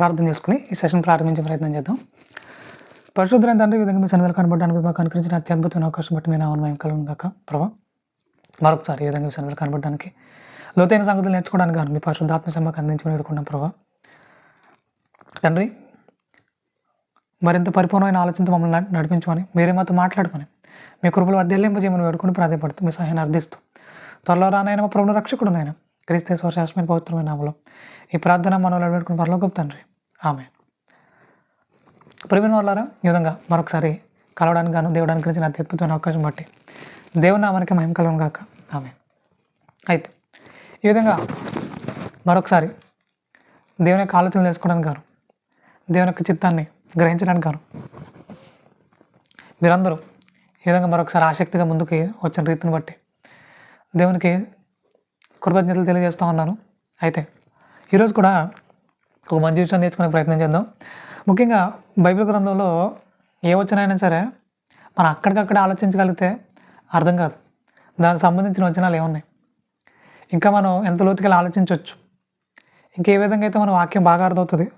ప్రార్థన చేసుకుని ఈ సెషన్ ప్రారంభించే ప్రయత్నం చేద్దాం. పరిశుద్ధమైన తండ్రి విధంగా మీ సన్నిధిలో కనబడడానికి మాకు అనుకరించిన అత్యద్భుతమైన అవకాశం బట్టి మీరు నామను మేము కలుగును కాక ప్రభా మరొకసారి ఈ విధంగా మీ సన్నిధిలో కనబడడానికి లోతైన సంగతులు నేర్చుకోవడానికి కానీ మీ పరిశుద్ధాత్మ సమ్మకు అందించమని వేడుకున్నాం ప్రభా. తండ్రి మరింత పరిపూర్ణమైన ఆలోచనతో మమ్మల్ని నడిపించమని మీరే మాతో మాట్లాడుకొని మీ కృపలు వర్ధిల్లింపజేయమని వేడుకుని ప్రాధాయపడుతూ మీ సహాయాన్ని అర్థిస్తూ త్వరలో రానైనా మా ప్రభుత్వ రక్షకుడు నాయన క్రీస్తేశ్వర శాశ్వతమైన పవిత్రమైన నామలో ఈ ప్రార్థన మనలో వేడుకుని పరలోకపు తండ్రి ఆమె ప్రియమైన వాళ్ళారా ఈ విధంగా మరొకసారి కలవడానికి గాను దేవుడానికి గురించి అత్యద్భుతమైన అవకాశం బట్టి దేవుని నామానికి మహిమ కలవం కాక ఆమె అయితే ఈ విధంగా మరొకసారి దేవుని యొక్క ఆలోచనలు తెలుసుకోవడానికి గాను దేవుని యొక్క చిత్తాన్ని గ్రహించడానికి గాను మీరందరూ ఈ విధంగా మరొకసారి ఆసక్తిగా ముందుకు వచ్చిన రీతిని బట్టి దేవునికి కృతజ్ఞతలు తెలియజేస్తూ ఉన్నాను. అయితే ఈరోజు కూడా ఒక మంచి విషయం నేర్చుకునే ప్రయత్నం చేద్దాం. ముఖ్యంగా బైబిల్ గ్రంథంలో ఏ వచనైనా సరే మనం అక్కడికక్కడ ఆలోచించగలిగితే అర్థం కాదు. దానికి సంబంధించిన వచనాలు ఏమున్నాయి? ఇంకా మనం ఎంత లోతుకెళ్ళి ఆలోచించవచ్చు? ఇంకే విధంగా అయితే మన వాక్యం బాగా అర్థమవుతుంది?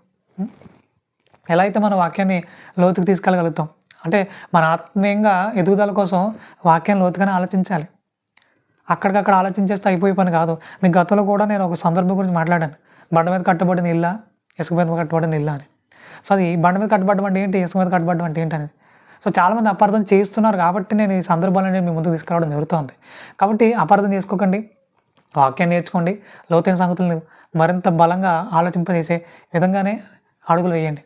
ఎలా అయితే మన వాక్యాన్ని లోతుకు తీసుకెళ్ళగలుగుతాం? అంటే మన ఆత్మీయంగా ఎదుగుదల కోసం వాక్యం లోతుగానే ఆలోచించాలి. అక్కడికక్కడ ఆలోచించేస్తే అయిపోయే పని కాదు. మీ గతంలో కూడా నేను ఒక సందర్భం గురించి మాట్లాడాను. బండ మీద కట్టబడిన ఇల్లా ఇసుక మీద కట్టబడిన ఇల్లా అని సో అది బండ మీద కట్టుబడడం అంటే ఏంటి? ఇసుక మీద కట్టుబడడం అంటే ఏంటి అనేది. సో చాలామంది అపార్థం చేస్తున్నారు కాబట్టి నేను ఈ సందర్భాలను మీ ముందుకు తీసుకురావడం జరుగుతుంది. కాబట్టి అపార్థం చేసుకోకండి. వాక్యం నేర్చుకోండి. లోతైన సంగతులను మరింత బలంగా ఆలోచింపజేసే విధంగానే అడుగులు వేయండి.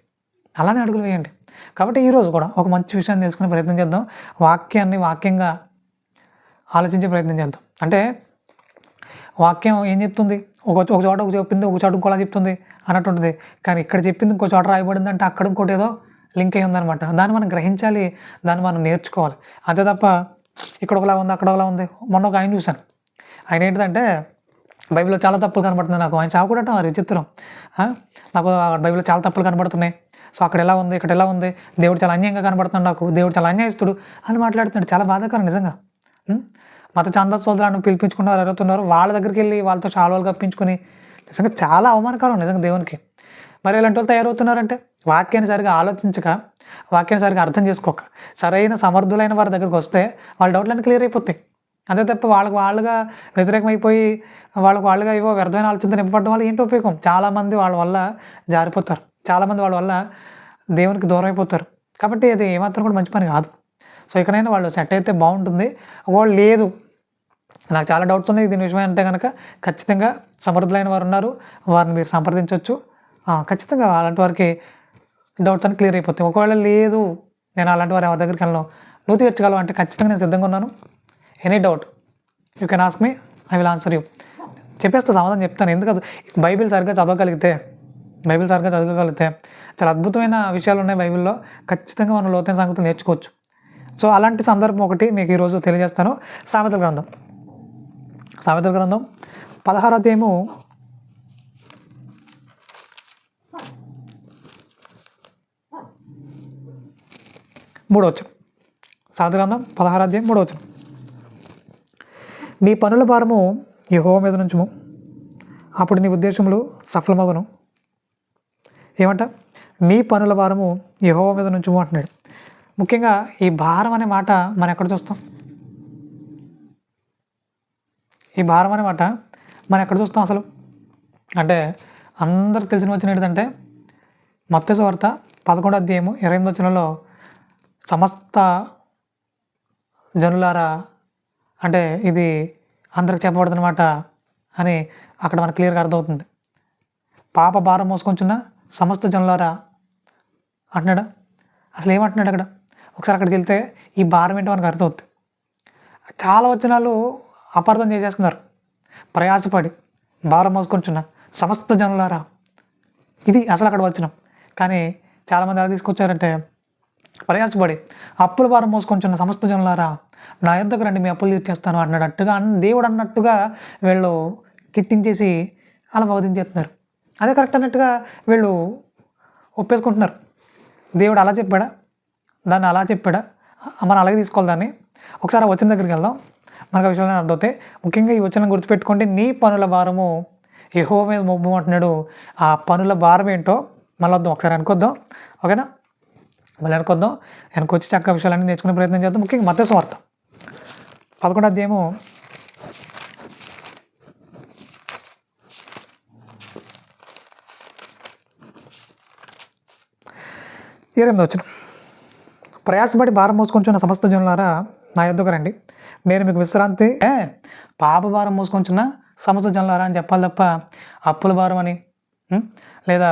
అలానే అడుగులు వేయండి. కాబట్టి ఈరోజు కూడా ఒక మంచి విషయాన్ని తెలుసుకునే ప్రయత్నం చేద్దాం. వాక్యాన్ని వాక్యంగా ఆలోచించే ప్రయత్నం చేద్దాం. అంటే వాక్యం ఏం చెప్తుంది? ఒక ఒక చోట ఒక చెప్పింది ఒక చోట ఇంకోలా చెప్తుంది. అన్నట్టుంటుంది. కానీ ఇక్కడ చెప్పింది ఇంకో చోట రాయబడింది అంటే అక్కడ ఇంకోటి ఏదో లింక్ అయి ఉందనమాట దాన్ని మనం గ్రహించాలి దాన్ని మనం నేర్చుకోవాలి. అంతే తప్ప ఇక్కడ ఒకలా ఉంది అక్కడ ఒకలా ఉంది. మొన్న ఒక ఆయన చూశాను. ఆయన ఏంటిదంటే బైబిల్లో చాలా తప్పులు కనబడుతుంది నాకు. ఆయన చావకూడటం అది విచిత్రం. నాకు బైబిల్లో చాలా తప్పులు కనబడుతున్నాయి. సో అక్కడ ఎలా ఉంది ఇక్కడ ఎలా ఉంది? దేవుడు చాలా అన్యాయంగా కనబడుతున్నాడు నాకు. దేవుడు చాలా అన్యాయిస్తుడు అని మాట్లాడుతున్నాడు. చాలా బాధాకరం నిజంగా. మత చంద సోదరులను పిలిపించుకున్నారు అరుగుతున్నారు వాళ్ళ దగ్గరికి వెళ్ళి వాళ్ళతో చాలాలు కప్పించుకుని నిజంగా చాలా అవమానకరం నిజంగా దేవునికి. మరి ఇలాంటి వాళ్ళు తయారవుతున్నారంటే? వాక్యాన్ని సరిగా ఆలోచించక వాక్యాన్ని సరిగా అర్థం చేసుకోక సరైన సమర్థులైన వారి దగ్గరికి వస్తే వాళ్ళ డౌట్లన్నీ క్లియర్ అయిపోతాయి. అంతే తప్ప వాళ్ళకి వాళ్ళుగా వ్యతిరేకమైపోయి వాళ్ళకి వాళ్ళుగా ఏవో వ్యర్థమైన ఆలోచనలు నింపడం వల్ల ఏంటి ఉపయోగం? చాలామంది వాళ్ళ వల్ల జారిపోతారు. చాలామంది వాళ్ళ వల్ల దేవునికి దూరం అయిపోతారు. కాబట్టి అది ఏమాత్రం కూడా మంచి పని కాదు. సో ఇకనైనా వాళ్ళు సెట్ అయితే బాగుంటుంది. ఒకవేళ లేదు నాకు చాలా డౌట్స్ ఉన్నాయి. దీని విషయమే అంటే కనుక ఖచ్చితంగా సమర్థులైన వారు ఉన్నారు. వారిని మీరు సంప్రదించవచ్చు. ఖచ్చితంగా అలాంటి వారికి డౌట్స్ అని క్లియర్ అయిపోతాయి. ఒకవేళ లేదు నేను అలాంటి వారు ఎవరి దగ్గరికి వెళ్ళను. నువ్వు తీర్చగలవు అంటే ఖచ్చితంగా నేను సిద్ధంగా ఉన్నాను. Any doubt you can ask me I will answer you చెప్పేస్తా సమాధానం చెప్తాను. ఎందుకంటే బైబిల్ సరిగ్గా చదవగలిగితే బైబిల్ సరిగ్గా చదవగలిగితే చాలా అద్భుతమైన విషయాలు ఉన్నాయి బైబిల్లో. ఖచ్చితంగా మనం లోతైన సంగతులు నేర్చుకోవచ్చు. సో అలాంటి సందర్భం ఒకటి మీకు ఈరోజు తెలియజేస్తాను. సామెతల గ్రంథం. సామెతల గ్రంథం పదహారు అధ్యాయము. మూడో వచ్చం సామెతల గ్రంథం పదహారు అధ్యాయం మూడో వచ్చం నీ పనుల భారము యెహోవా మీద నుంచుము. అప్పుడు నీ ఉద్దేశములు సఫలమగును. ఏమంట? నీ పనుల భారము యెహోవా మీద నుంచుము అంటున్నాడు. ముఖ్యంగా ఈ భారం అనే మాట మనం ఎక్కడ చూస్తాం? ఈ భారం అనమాట మనం ఎక్కడ చూస్తాం అసలు? అంటే అందరు తెలిసిన వచ్చిన ఏంటంటే మత్స్య వార్త పదకొండు అధ్యాయము ఇరవై ఎనిమిది వచ్చినలో సమస్త జనులారా అంటే ఇది అందరికి చెప్పబడుతున్నమాట అని అక్కడ మనకు క్లియర్గా అర్థమవుతుంది. పాప భారం మోసుకొంచున్న సమస్త జనులారా అంటున్నాడా? అసలు ఏమంటున్నాడు అక్కడ? ఒకసారి అక్కడికి వెళ్తే ఈ భారం ఏంటో మనకు అర్థమవుతుంది. చాలా వచనాలు అపార్థం చేసేస్తున్నారు ప్రయాసపడి భారం మోసుకొంచున్న సమస్త జనులారా ఇది అసలు అక్కడ వచ్చినాం. కానీ చాలామంది ఎలా తీసుకొచ్చారంటే ప్రయాసపడి అప్పుల భారం మోసుకొంచున్న సమస్త జనులారా నా ఎంతకు రండి మీ అప్పులు తీర్చేస్తాను అన్నట్టుగా దేవుడు అన్నట్టుగా వీళ్ళు కిట్టించేసి అలా బోధించేస్తున్నారు అదే కరెక్ట్ అన్నట్టుగా వీళ్ళు ఒప్పేసుకుంటున్నారు. దేవుడు అలా చెప్పాడా? దాన్ని అలా చెప్పాడా? మనం అలాగే తీసుకోవాలి దాన్ని. ఒకసారి వచ్చిన దగ్గరికి వెళ్దాం. మనకు ఆ విషయాలు అర్థమవుతాయి ముఖ్యంగా ఈ వచనం గుర్తుపెట్టుకోండి నీ పనుల భారము ఎహో మీద మోపమంటున్నాడు ఆ పనుల భారం ఏంటో మళ్ళీ వద్దాం ఒకసారి అనుకొద్దాం. ఓకేనా? మళ్ళీ వెనకొద్దాం వెనకొచ్చి చక్క విషయాలన్నీ నేర్చుకునే ప్రయత్నం చేద్దాం. ముఖ్యంగా మధ్య స్వార్థ పదకొండు అధ్యాయము. ఇరవై వచ్చిన ప్రయాసపడి భారం మోసుకొంచున్న సమస్త జనులారా నా యొద్దకు రండి. నేను మీకు విశ్రాంతి ఏ, పాప భారం మోసుకొంచున్న సమస్త జనులారా అని చెప్పాలి తప్ప అప్పుల భారం అని లేదా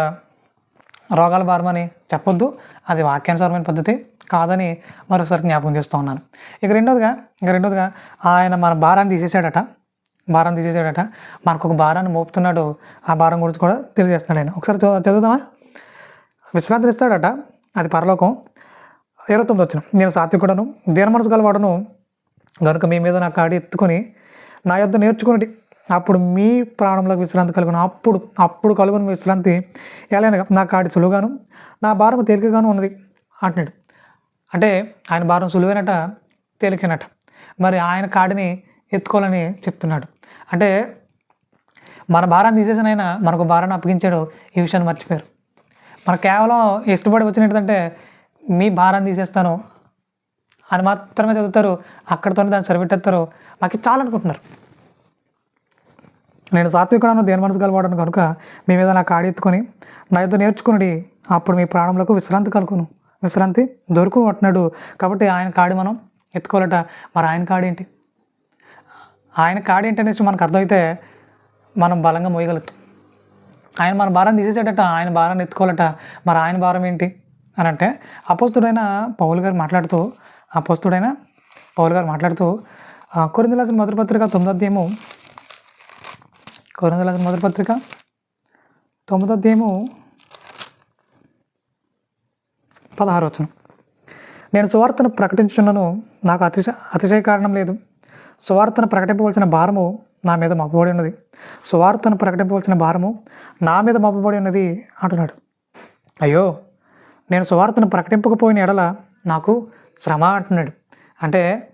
రోగాల భారం అని చెప్పొద్దు. అది వాక్యానుసారమైన పద్ధతి కాదని మరొకసారి జ్ఞాపకం చేస్తూ ఉన్నాను. ఇక రెండోదిగా ఇక రెండోదిగా ఆయన మన భారాన్ని తీసేసాడట భారం తీసేసాడట మనకు ఒక భారాన్ని మోపుతున్నాడు. ఆ భారం గురించి కూడా తెలియజేస్తున్నాడు ఆయన. ఒకసారి చదువుదామా? విశ్రాంతిని ఇస్తాడట అది పరలోకం. ఇరవై తొమ్మిది వచ్చిన నేను సాత్వికుడను దీనమనసు గలవాడను కనుక మీ మీద నా కాడి ఎత్తుకొని నా యొద్ద నేర్చుకుని అప్పుడు మీ ప్రాణంలోకి విశ్రాంతి కలుగును. అప్పుడు అప్పుడు కలుగును విశ్రాంతి. ఎలాగనగా నా కాడి సులువుగాను నా భారం తేలికగాను ఉన్నది అంటున్నాడు. అంటే ఆయన భారం సులువైనట తేలికైనట. మరి ఆయన కాడిని ఎత్తుకోవాలని చెప్తున్నాడు. అంటే మన భారాన్ని తీసేసిన ఆయన మనకు భారాన్ని అప్పగించాడు. ఈ విషయాన్ని మర్చిపోయారు. మనకు కేవలం ఇష్టపడి వచ్చినట్టంటే మీ భారాన్ని తీసేస్తాను అని మాత్రమే చదువుతారు అక్కడితోనే దాన్ని సరిపెట్టేస్తారు. మాకు చాలనుకుంటున్నారు. అనుకుంటున్నారు నేను సాత్వికుడను దేని మనసు కలవాడను కనుక మీ మీద నాకు ఆడెత్తుకొని ఎత్తుకొని నా నేర్చుకుని అప్పుడు మీ ప్రాణంలోకి విశ్రాంతి కలుగును. విశ్రాంతి దొరుకును అంటున్నాడు కాబట్టి ఆయన కాడి మనం ఎత్తుకోవాలట. మరి ఆయన కాడేంటి ఏంటి? ఆయన కాడి ఏంటి అనేసి మనకు అర్థమైతే మనం బలంగా మోయగలుగుతాం. ఆయన మన భారం తీసేసాడట ఆయన భారాన్ని ఎత్తుకోవాలట. మరి ఆయన భారం ఏంటి? అని అంటే అపోస్తుడైన పౌల్ గారు మాట్లాడుతూ అపోస్తుడైన పౌల్ గారు మాట్లాడుతూ కొరిందలాసిన మొదటి పత్రిక తొమ్మిదో అధ్యాయము కొరిందలాసిన మొదటి పత్రిక తొమ్మిదో అధ్యాయము పదహారు వచనం. నేను సువార్తను ప్రకటించున్నను నాకు అతిశ అతిశయ కారణం లేదు. సువార్తను ప్రకటింపవలసిన భారము నా మీద మప్పబడి ఉన్నది. సువార్తను ప్రకటింపవలసిన భారము నా మీద మప్పబడి ఉన్నది అంటున్నాడు. అయ్యో నేను సువార్తను ప్రకటింపకపోయిన ఎడల నాకు శ్రమ అంటున్నాడు. అంటే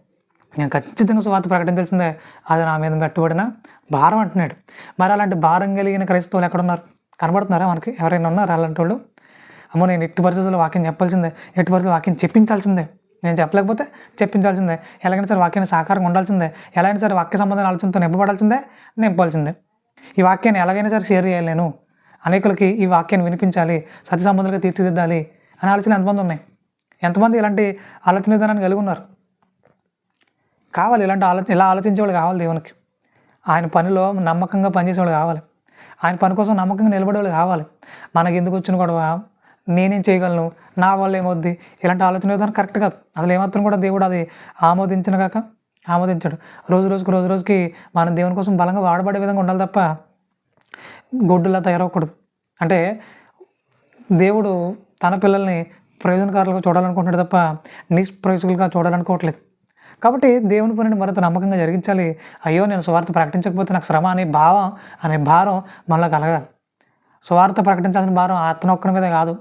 నేను ఖచ్చితంగా సువార్త ప్రకటించాల్సిందే అది నా మీద పెట్టుబడిన? భారం అంటున్నాడు. మరి అలాంటి భారం కలిగిన క్రైస్తవులు ఎక్కడున్నారు? కనబడుతున్నారా మనకి? ఎవరైనా ఉన్నారు అలాంటి వాళ్ళు? అమ్మో నేను ఎట్టి పరిస్థితుల్లో వాక్యం చెప్పాల్సిందే ఎట్టి పరిస్థితుల్లో వాక్యం చెప్పించాల్సిందే. నేను చెప్పలేకపోతే చెప్పించాల్సిందే. ఎలాగైనా సరే వాక్యాన్ని సాకారంగా ఉండాల్సిందే. ఎలాగైనా సరే వాక్య సంబంధం ఆలోచనతో నింపబడాల్సిందే నింపాల్సిందే. ఈ వాక్యాన్ని ఎలాగైనా సరే షేర్ చేయాలి నేను. అనేకులకి ఈ వాక్యాన్ని వినిపించాలి సత్య సంబంధాలుగా తీర్చిదిద్దాలి అనే ఆలోచన ఎంతమంది ఉన్నాయి? ఎంతమంది ఇలాంటి ఆలోచన విధానాన్ని కలిగి ఉన్నారు? కావాలి ఇలాంటి ఆలోచన ఇలా ఆలోచించేవాళ్ళు కావాలి దేవునికి. ఆయన పనిలో నమ్మకంగా పనిచేసేవాళ్ళు కావాలి. ఆయన పని కోసం నమ్మకంగా నిలబడేవాళ్ళు కావాలి. మనకి ఎందుకు వచ్చిన గొడవ? నేనేం చేయగలను? నా వల్ల ఏమవుద్ది? ఇలాంటి ఆలోచన విధానం కరెక్ట్ కాదు. అసలు ఏమాత్రం కూడా దేవుడు అది ఆమోదించిన కాక ఆమోదించాడు. రోజు రోజుకి రోజు రోజుకి మనం దేవుని కోసం బలంగా వాడబడే విధంగా ఉండాలి తప్ప గొడ్డులా తయారవకూడదు అంటే దేవుడు తన పిల్లల్ని ప్రయోజనకారులుగా చూడాలనుకుంటున్నాడు తప్ప నిష్ప్రయోజకులుగా చూడాలనుకోవట్లేదు. కాబట్టి దేవుని పనిని మరింత నమ్మకంగా జరిగించాలి. అయ్యో నేను స్వార్థ ప్రకటించకపోతే నాకు శ్రమ అనే భావం అనే భారం మనలో కలగాలి. స్వార్థ ప్రకటించాల్సిన భారం ఆత్మ ఒక్కడి మీద కాదు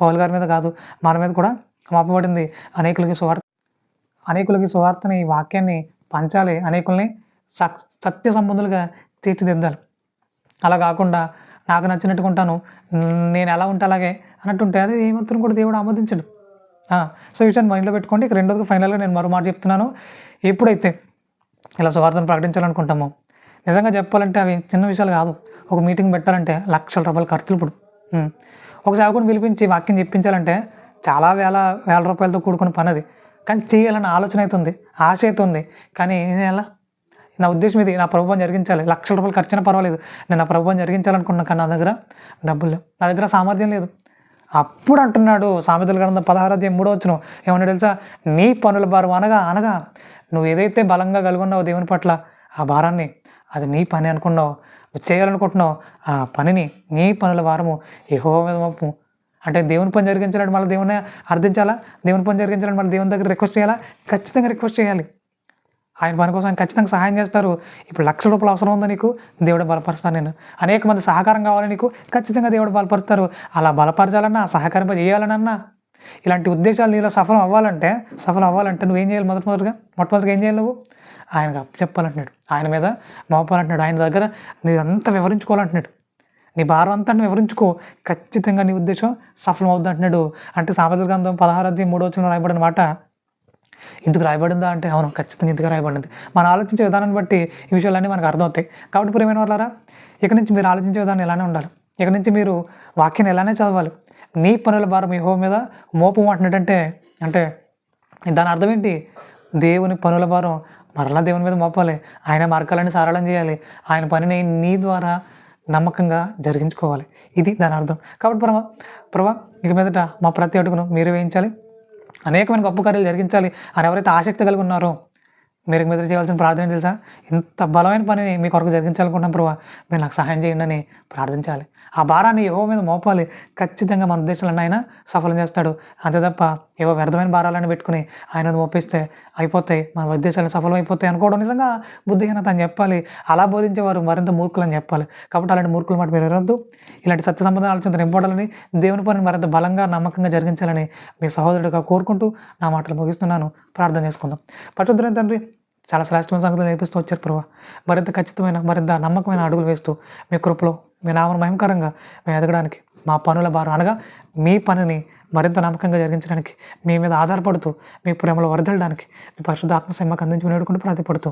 పౌల్ గారి మీద కాదు మన మీద కూడా మోపబడింది. అనేకులకి స్వార్థ అనేకులకి స్వార్థని ఈ వాక్యాన్ని పంచాలి. అనేకుల్ని సత్య సంబంధులుగా తీర్చిదిద్దాలి. అలా కాకుండా నాకు నచ్చినట్టుగా ఉంటాను నేను ఎలా ఉంటే అలాగే అన్నట్టుంటే అది ఏమాత్రం కూడా దేవుడు ఆమోదించడు. సో ఈ విషయాన్ని మైండ్లో పెట్టుకోండి. ఇక రెండోది ఫైనల్గా నేను మరో మాట చెప్తున్నాను. ఎప్పుడైతే ఇలా స్వార్థను ప్రకటించాలనుకుంటామో నిజంగా చెప్పాలంటే అవి చిన్న విషయాలు కాదు. ఒక మీటింగ్ పెట్టాలంటే లక్షల రూపాయలు ఖర్చులు ఇప్పుడు. ఒక సేవకుని పిలిపించి వాక్యం చెప్పించాలంటే చాలా వేల వేల రూపాయలతో కూడుకున్న పని అది. కానీ చేయాలన్న ఆలోచన అయితే ఉంది ఆశ అయితే ఉంది. కానీ ఎలా నా ఉద్దేశం ఇది నా ప్రభుత్వం జరిగించాలి. లక్షల రూపాయలు ఖర్చున పర్వాలేదు. నేను నా ప్రభుత్వం జరిగించాలనుకున్నా కానీ నా దగ్గర డబ్బులు నా దగ్గర సామర్థ్యం లేదు. అప్పుడు అంటున్నాడు సామెతల గ్రంథం పదహారు మూడో వచ్చిన ఏమన్నా తెలుసా? నీ పనుల భారం అనగా అనగా నువ్వు ఏదైతే బలంగా కలుగున్నావు దేవుని పట్ల ఆ భారాన్ని అది నీ పని అనుకున్నావు నువ్వు చేయాలనుకుంటున్నావు ఆ పనిని నీ పనుల భారము ఏహో మీద అంటే దేవుని పని జరిగించాలంటే మళ్ళీ దేవుని అర్థించాలా? దేవుని పని జరిగించాలంటే మళ్ళీ దేవుని దగ్గర రిక్వెస్ట్ చేయాలా? ఖచ్చితంగా రిక్వెస్ట్ చేయాలి. ఆయన పని కోసం ఆయన ఖచ్చితంగా సహాయం చేస్తారు. ఇప్పుడు లక్ష రూపాయలు అవసరం ఉందా నీకు? దేవుడు బలపరుస్తాను నేను అనేక మంది సహకారం కావాలి నీకు. ఖచ్చితంగా దేవుడు బలపరుస్తారు. అలా బలపరచాలన్నా సహకారం చేయాలనన్నా. ఇలాంటి ఉద్దేశాలు నీలో సఫలం అవ్వాలంటే సఫలం అవ్వాలంటే నువ్వేం చేయాలి మొదటి మొదటిగా? మొట్టమొదటిగా ఏం చేయాలి నువ్వు? ఆయనకు చెప్పాలంటున్నాడు. ఆయన మీద మోపాలంటున్నాడు. ఆయన దగ్గర నీదంతా వివరించుకోవాలంటున్నాడు. నీ భారం అంతా వివరించుకో. ఖచ్చితంగా నీ ఉద్దేశం సఫలం అవుద్ది అంటున్నాడు అంటే సామెతల గ్రంథం పదహారు మూడో వచ్చిన రాయబడిన మాట ఇందుకు రాయబడిందా అంటే అవును ఖచ్చితంగా ఇందుకు రాయబడింది? మనం ఆలోచించే విధానాన్ని బట్టి ఈ విషయాలన్నీ మనకు అర్థమవుతాయి. కాబట్టి ప్రేమైన వాళ్ళారా ఇక నుంచి మీరు ఆలోచించే విధానం ఇలానే ఉండాలి. ఇక నుంచి మీరు వాక్యాన్ని ఇలానే చదవాలి. నీ పనుల భారం మీ హోం మీద మోపం అంటున్నట్టంటే అంటే దాని అర్థం ఏంటి? దేవుని పనుల భారం మరలా దేవుని మీద మోపాలి. ఆయన మార్గాలన్నీ సరళం చేయాలి. ఆయన పనిని నీ ద్వారా నమ్మకంగా జరిగించుకోవాలి. ఇది దాని అర్థం. కాబట్టి ప్రభా ప్రభా ఇక మీదట మా ప్రతి అడుగును మీరు వేయించాలి. అనేకమైన గొప్ప కార్యాలు జరిగించాలి. అని ఎవరైతే ఆసక్తి కలిగి ఉన్నారో మీరు మీద చేయాల్సిన ప్రార్థన తెలుసా? ఇంత బలమైన పనిని మీ కొరకు జరిగించాలనుకుంటున్నాం ప్రభావ మీరు నాకు సహాయం చేయండి అని ప్రార్థించాలి. ఆ భారాన్ని ఏవో మీద మోపాలి. ఖచ్చితంగా మన ఉద్దేశాలను ఆయన సఫలం చేస్తాడు. అంతే తప్ప ఏవో వ్యర్థమైన భారాలను పెట్టుకుని ఆయన మోపిస్తే అయిపోతాయి మన ఉద్దేశాలు సఫలమైపోతాయి అనుకోవడం నిజంగా బుద్ధిహీనత అని చెప్పాలి. అలా బోధించేవారు మరింత మూర్ఖులు అని చెప్పాలి. కాబట్టి అలాంటి మూర్ఖుల మాట మీరు వినొద్దు. ఇలాంటి సత్య సంబంధం ఆలోచన నింపడాలని దేవుని పని మరింత బలంగా నమ్మకంగా జరిగించాలని మీ సహోదరుడిగా కోరుకుంటూ నా మాటలు ముగిస్తున్నాను. ప్రార్థన చేసుకుందాం. పట్టుదరైన తండ్రి చాలా శ్రేష్టమైన సంగతులు నేర్పిస్తూ వచ్చారు ప్రభా. మరింత ఖచ్చితమైన మరింత నమ్మకమైన అడుగులు వేస్తూ మీ కృపలో మీ నామను మహిమకరంగా మేము ఎదగడానికి మా పనుల భారం అనగా మీ పనిని మరింత నమ్మకంగా జరిగించడానికి మీ మీద ఆధారపడుతూ మీ ప్రేమలో వరదలడానికి మీ పరిశుద్ధాత్మ సమ్మకు అందించి వేడుకుంటూ ప్రాధిపడుతూ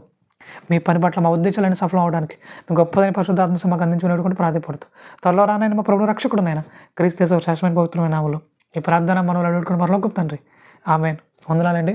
మీ పని పట్ల మా ఉద్దేశాలన్నీ సఫలం అవడానికి మీ గొప్పదైన పరిశుద్ధాత్మ సమ్మకు అందించి వేడుకుంటూ ప్రాధిపడుతూ త్వరలో రానైనా మా ప్రభు రక్షకుడునైనా క్రీస్తు శాశ్వతమైన పవిత్రమైన ఆవులు ఈ ప్రార్థన మనలో అడుగుకుని మరలో తండ్రి ఆమె వందనాలండి